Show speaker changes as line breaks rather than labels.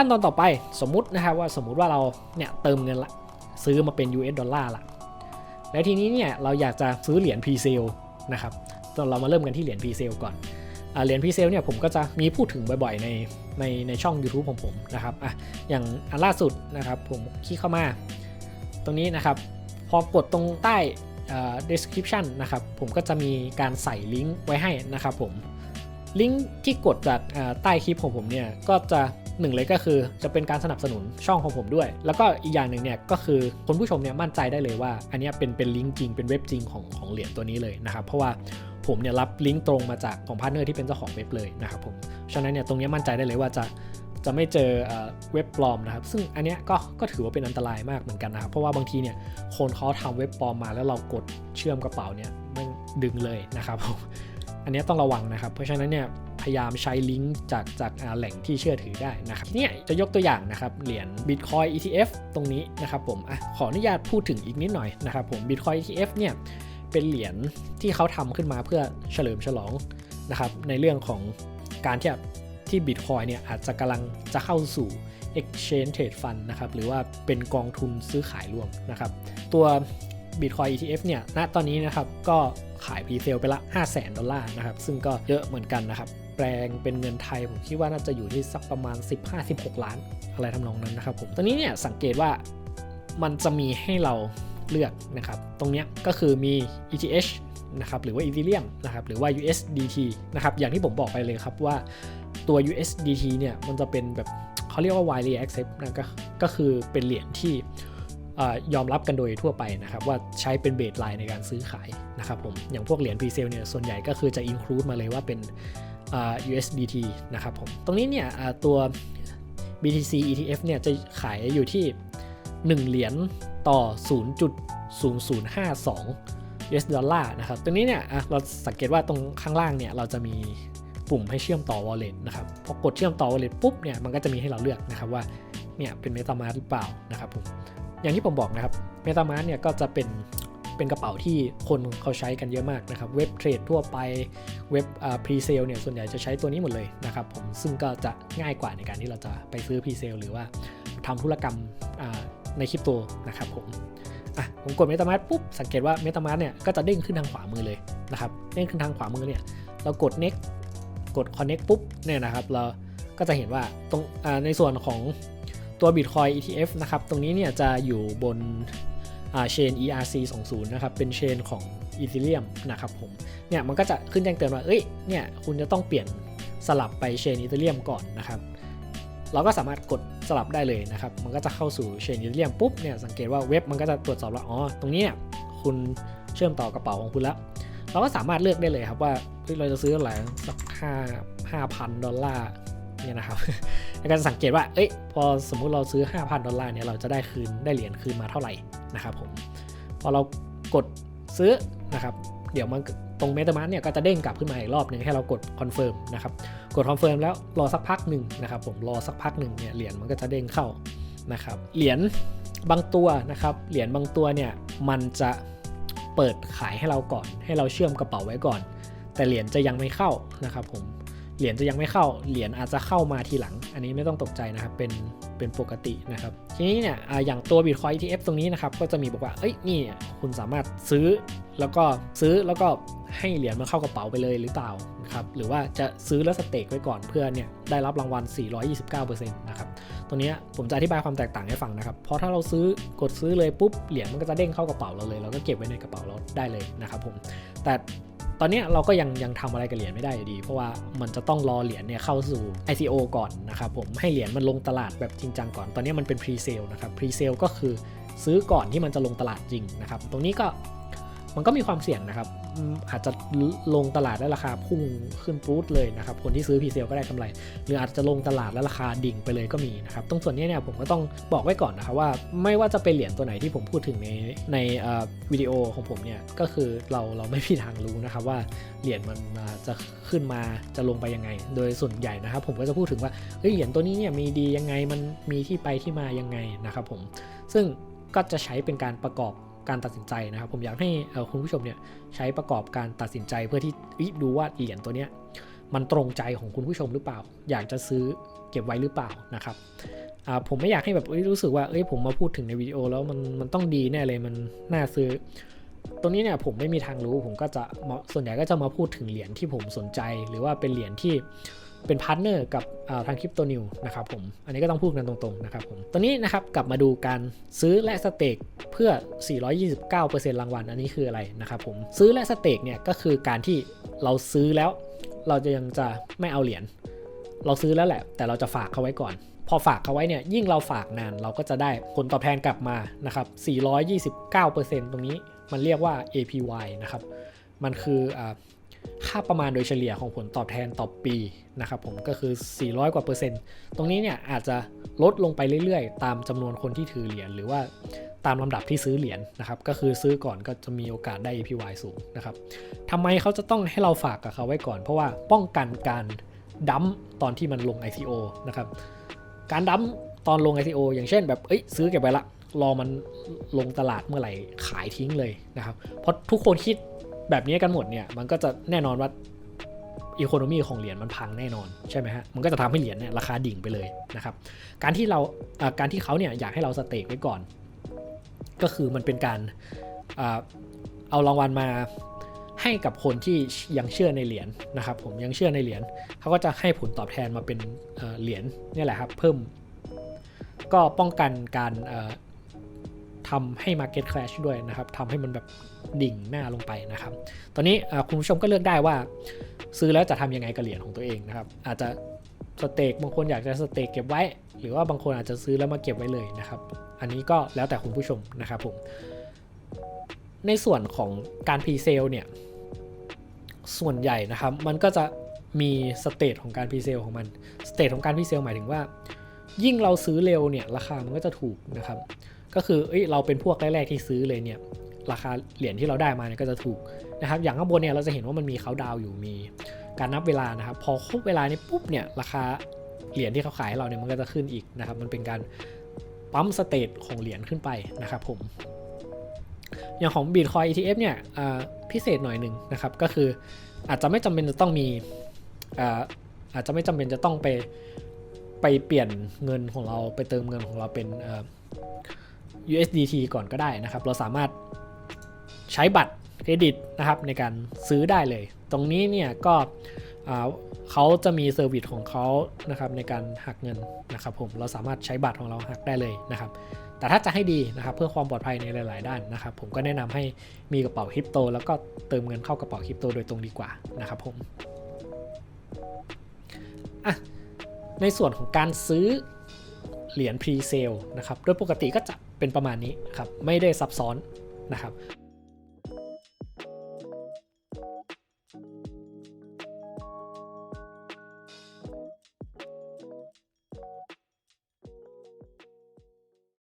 ขั้นตอนต่อไปสมมุตินะครับว่าสมมุติว่าเราเนี่ยเติมเงินละซื้อมาเป็น US ดอลลาร์ละแล้วทีนี้เนี่ยเราอยากจะซื้อเหรียญ p r e s a l e นะครับเรามาเริ่มกันที่เหรียญ p r e s a l e ก่อนอเหรียญ p r e s a l e เนี่ยผมก็จะมีพูดถึงบ่อยๆ ในในในช่อง YouTube ของผมนะครับอะอย่างอันล่าสุดนะครับผมคลิกเข้ามา ตรงนี้นะครับพอกดตรงใต้ description นะครับผมก็จะมีการใส่ลิงก์ไว้ให้นะครับผมลิงก์ที่กดจากใต้คลิปของผมเนี่ยก็จะ หนึ่งเลยก็คือจะเป็นการสนับสนุนช่องของผมด้วย แล้วก็อีกอย่างหนึ่งเนี่ยก็คือคนผู้ชมเนี่ยมั่นใจได้เลยว่า อันนี้เป็นเป็นลิงก์จริงเป็นเว็บจริงของของเหรียญตัวนี้เลยนะครับเพราะว่าผมเนี่ยรับลิงก์ตรงมาจากของพาร์ทเนอร์ที่เป็นเจ้าของเว็บเลยนะครับผมฉะนั้นเนี่ยตรงนี้มั่นใจได้เลยว่าจะจะไม่เจอเว็บปลอมนะครับ ซึ่งอันเนี้ยก็ก็ถือว่าเป็นอันตรายมากเหมือนกันนะครับเพราะว่าบางทีเนี่ยคนเขาทำเว็บปลอมมาแล้วเรากดเชื่อมกระเป๋าเนี่ยมันดึงเลยนะครับผมอันนี้ต้องระวังนะครับ เพราะฉะนั้นเนี่ย พยายามใช้ลิงก์จากจากแหล่งที่เชื่อถือได้นะครับเนี่ยจะยกตัวอย่างนะครับเหรียญ Bitcoin ETF ตรงนี้นะครับผมอะขออนุญาตพูดถึงอีกนิดหน่อยนะครับผม Bitcoin ETF เนี่ยเป็นเหรียญที่เขาทำขึ้นมาเพื่อเฉลิมฉลองนะครับในเรื่องของการที่ที่ Bitcoin เนี่ยอาจจะกำลังจะเข้าสู่ Exchange Trade Fund นะครับหรือว่าเป็นกองทุนซื้อขายรวมนะครับตัว Bitcoin ETF เนี่ยณตอนนี้นะครับก็ขายพรีเซลไปละ 5 0 0แสนดอลลาร์นะครับซึ่งก็เยอะเหมือนกันนะครับ ปลงเป็นเงินไทย ผมคิดว่าน่าจะอยู่ที่สักประมาณ 15-16 ล้าน อะไรทำนองนั้นนะครับผมตอนนี้เนี่ยสังเกตว่ามันจะมีให้เราเลือกนะครับ ตรงนี้ก็คือมี ETH นะครับหรือว่า Ethereum นะครับหรือว่า USDT นะครับอย่างที่ผมบอกไปเลยครับว่าตัว USDT เนี่ยมันจะเป็นแบบเขาเรียกว่า widely accept นะก็ก็คือเป็นเหรียญที่ยอมรับกันโดยทั่วไปนะครับว่าใช้เป็นเบสไลน์ในการซื้อขายนะครับผมอย่างพวกเหรียญ p r e s a l e เนี่ยส่วนใหญ่ก็คือจะ include มาเลยว่าเป็น USDT นะครับผม ตรงนี้เนี่ยอ่าตัว BTC ETF เนี่ยจะขายอยู่ที่ 1 เหรียญต่อ 0.0052 US ดอลลาร์นะครับ ตรงนี้เนี่ยอะเราสังเกตว่าตรงข้างล่างเนี่ยเราจะมีปุ่มให้เชื่อมต่อ wallet นะครับ พอกดเชื่อมต่อ wallet ปุ๊บเนี่ยมันก็จะมีให้เราเลือกนะครับว่าเนี่ยเป็น MetaMask หรือเปล่านะครับผม อย่างที่ผมบอกนะครับ MetaMask เนี่ยก็จะเป็น เป็นกระเป๋าที่คนเขาใช้กันเยอะมากนะครับ เว็บเทรดทั่วไป เว็บอ่าพรีเซลเนี่ย ส่วนใหญ่จะใช้ตัวนี้หมดเลยนะครับผม ซึ่งก็จะง่ายกว่าในการที่เราจะไปซื้อพรีเซลหรือว่าทำธุรกรรมอ่าในคริปโตนะครับผมอะผมกด MetaMask ปุ๊บ สังเกตว่า MetaMask เนี่ย ก็จะเด้งขึ้นทางขวามือเลยนะครับเด้งขึ้นทางขวามือเนี่ย เรากด next กด connect ปุ๊บ เนี่ยนะครับ เราก็จะเห็นว่าตรงอ่าในส่วนของตัว Bitcoin ETF นะครับ ตรงนี้เนี่ยจะอยู่บน เชน ERC 20นะครับ เป็นเชนของ Ethereum นะครับผม เนี่ยมันก็จะขึ้นแจ้งเตือนว่า เอ้ย เนี่ยคุณจะต้องเปลี่ยนสลับไปเชน Ethereum ก่อนนะครับ เราก็สามารถกดสลับได้เลยนะครับ มันก็จะเข้าสู่เชน Ethereum ปุ๊บ เนี่ยสังเกตว่าเว็บมันก็จะตรวจสอบว่าอ๋อ ตรงนี้เนี่ยคุณเชื่อมต่อกระเป๋าของคุณแล้ว เราก็สามารถเลือกได้เลยครับว่าเฮ้ยเราจะซื้ออะไรสักห้าห้าพันดอลลาร์ เนี่ยนะครับในการสังเกตว่า เอ้ย พอสมมุติเราซื้อ 5,000 ดอลลาร์เนี่ย เราจะได้คืน ได้เหรียญคืนมาเท่าไหร่นะครับผม พอเรากดซื้อนะครับ เดี๋ยวมันตรง MetaMask เนี่ยก็จะเด้งกลับขึ้นมาอีกรอบหนึ่งให้เรากดคอนเฟิร์มนะครับ กดคอนเฟิร์มแล้วรอสักพักหนึ่งนะครับผม รอสักพักหนึ่งเนี่ยเหรียญมันก็จะเด้งเข้านะครับ เหรียญบางตัวนะครับ เหรียญบางตัวเนี่ยมันจะเปิดขายให้เราก่อน ให้เราเชื่อมกระเป๋าไว้ก่อน แต่เหรียญจะยังไม่เข้านะครับผม เหรียญจะยังไม่เข้า เหรียญอาจจะเข้ามาทีหลัง อันนี้ไม่ต้องตกใจนะครับ เป็น เป็นปกตินะครับ ทีนี้เนี่ยออย่างตัว Bitcoin ETF ตรงนี้นะครับ ก็จะมีบอกว่า เอ้ย นี่คุณสามารถซื้อ แล้วก็ซื้อ แล้วก็ให้เหรียญมันเข้ากระเป๋าไปเลยหรือเปล่านะครับ หรือว่าจะซื้อแล้วสเต็กไว้ก่อนเพื่อเนี่ยได้รับรางวัล 429%นะครับ ตัวนี้ผมจะอธิบายความแตกต่างให้ฟังนะครับ เพราะถ้าเราซื้อกดซื้อเลยปุ๊บเหรียญมันก็จะเด้งเข้ากระเป๋าเราเลย เราก็เก็บไว้ในกระเป๋าเราได้เลยนะครับผม แต่ตอนนี้เราก็ยังยังทำอะไรกับเหรียญไม่ได้อยู่ดี เพราะว่ามันจะต้องรอเหรียญเนี่ยเข้าสู่ ICO ก่อนนะครับผมให้เหรียญมันลงตลาดแบบจริงจังก่อน ตอนนี้มันเป็น pre sale นะครับ pre sale ก็คือซื้อก่อนที่มันจะลงตลาดจริงนะครับ ตรงนี้ก็มันก็มีความเสี่ยงนะครับ อาจจะลงตลาดแล้วราคาพุ่งขึ้นปรูดเลยนะครับ คนที่ซื้อ pre sale ก็ได้กำไร หรืออาจจะลงตลาดแล้วราคาดิ่งไปเลยก็มีนะครับ ตรงส่วนนี้เนี่ยผมก็ต้องบอกไว้ก่อนนะครับว่าไม่ว่าจะเป็นเหรียญตัวไหนที่ผมพูดถึงในในวิดีโอของผมเนี่ยก็คือเราเราไม่มีทางรู้นะครับว่าเหรียญมันจะขึ้นมาจะลงไปยังไง โดยส่วนใหญ่นะครับผมก็จะพูดถึงว่าเฮ้ยเหรียญตัวนี้เนี่ยมีดียังไงมันมีที่ไปที่มายังไงนะครับผมซึ่งก็จะใช้เป็นการประกอบ การตัดสินใจนะครับ ผมอยากให้คุณผู้ชมเนี่ยใช้ประกอบการตัดสินใจเพื่อที่ดูว่าเหรียญตัวเนี้ยมันตรงใจของคุณผู้ชมหรือเปล่า อยากจะซื้อเก็บไว้หรือเปล่านะครับผมไม่อยากให้แบบรู้สึกว่าเอ้ยผมมาพูดถึงในวิดีโอแล้วมันมันต้องดีแน่เลยมันน่าซื้อ ตรงนี้เนี่ยผมไม่มีทางรู้ผมก็จะส่วนใหญ่ก็จะมาพูดถึงเหรียญที่ผมสนใจ หรือว่าเป็นเหรียญที่เป็นพาร์ทเนอร์กับทางคริปโตนิวนะครับผม อันนี้ก็ต้องพูดกันตรงๆนะครับผม ตอนนี้นะครับกลับมาดูการซื้อและสเต็กเพื่อ 429%รางวัล อันนี้คืออะไรนะครับผม ซื้อและสเต็กเนี่ยก็คือการที่เราซื้อแล้วเราจะยังจะไม่เอาเหรียญ เราซื้อแล้วแหละ แต่เราจะฝากเขาไว้ก่อน พอฝากเขาไว้เนี่ยยิ่งเราฝากนานเราก็จะได้ผลตอบแทนกลับมานะครับ 429%ตรงนี้ มันเรียกว่า APY นะครับ มันคืออค่าประมาณโดยเฉลี่ยของผลตอบแทนต่อปีนะครับผมก็คือ 400 กว่าเปอร์เซ็นต์ ตรงนี้เนี่ยอาจจะลดลงไปเรื่อยๆ ตามจำนวนคนที่ถือเหรียญหรือว่าตามลำดับที่ซื้อเหรียญนะครับ ก็คือซื้อก่อนก็จะมีโอกาสได้ APY สูงนะครับทำไมเขาจะต้องให้เราฝากกับเขาไว้ก่อน เพราะว่าป้องกันการดัมตอนที่มันลง ICO นะครับ การดัมตอนลง ICO อย่างเช่นแบบเอ้ยซื้อเก็บไว้ละ รอมันลงตลาดเมื่อไหร่ขายทิ้งเลยนะครับ เพราะทุกคนคิดแบบนี้กันหมดเนี่ย มันก็จะแน่นอนว่าอีโคโนมีของเหรียญมันพังแน่นอนใช่ไหมฮะ มันก็จะทำให้เหรียญเนี่ยราคาดิ่งไปเลยนะครับ การที่เราการที่เขาเนี่ยอยากให้เราสเต็กไว้ก่อน ก็คือมันเป็นการเอารางวัลมาให้กับคนที่ยังเชื่อในเหรียญนะครับ ผมยังเชื่อในเหรียญเขาก็จะให้ผลตอบแทนมาเป็นเหรียญนี่แหละครับ เพิ่มก็ป้องกันการ ทำให้ Market Crash ด้วยนะครับทำให้มันแบบดิ่งหน้าลงไปนะครับ ตอนนี้คุณผู้ชมก็เลือกได้ว่า ซื้อแล้วจะทำยังไงกับเหรียญของตัวเองนะครับ อาจจะสเต็กบางคนอยากจะสเต็กเก็บไว้ หรือว่าบางคนอาจจะซื้อแล้วมาเก็บไว้เลยนะครับ อันนี้ก็แล้วแต่คุณผู้ชมนะครับผม ในส่วนของการพรีเซลเนี่ย ส่วนใหญ่นะครับ มันก็จะมีสเตทของการพรีเซลของมัน สเตทของการพรีเซลหมายถึงว่า ยิ่งเราซื้อเร็วเนี่ย ราคามันก็จะถูกนะครับ ก็คือเอ้ยเราเป็นพวกแรกๆที่ซื้อเลยเนี่ยราคาเหรียญที่เราได้มาเนี่ยก็จะถูกนะครับอย่างข้างบนเนี่ยเราจะเห็นว่ามันมีเขาดาวอยู่มี การนับเวลานะครับพอครบเวลานี้ปุ๊บเนี่ยราคาเหรียญที่เขาขายให้เราเนี่ยมันก็จะขึ้นอีกนะครับมันเป็นการปั๊มสเตทของเหรียญขึ้นไปนะครับผมอย่างของ Bitcoin ETF เนี่ยพิเศษหน่อยหนึ่งนะครับก็คืออาจจะไม่จำเป็นจะต้องมีอาอาจจะไม่จำเป็นจะต้องไปไปเปลี่ยนเงินของเราไปเติมเงินของเราเป็น USDT ก่อนก็ได้นะครับ เราสามารถใช้บัตรเครดิตนะครับในการซื้อได้เลย ตรงนี้เนี่ยก็เขาจะมีเซอร์วิสของเขานะครับในการหักเงินนะครับผมเราสามารถใช้บัตรของเราหักได้เลยนะครับ แต่ถ้าจะให้ดีนะครับเพื่อความปลอดภัยในหลาย ๆ ด้านนะครับ ผมก็แนะนำให้มีกระเป๋าคริปโต แล้วก็เติมเงินเข้ากระเป๋าคริปโตโดยตรงดีกว่านะครับผมอะในส่วนของการซื้อ เหรียญพรีเซลนะครับ โดยปกติก็จะเป็นประมาณนี้ครับ ไม่ได้ซับซ้อนนะครับ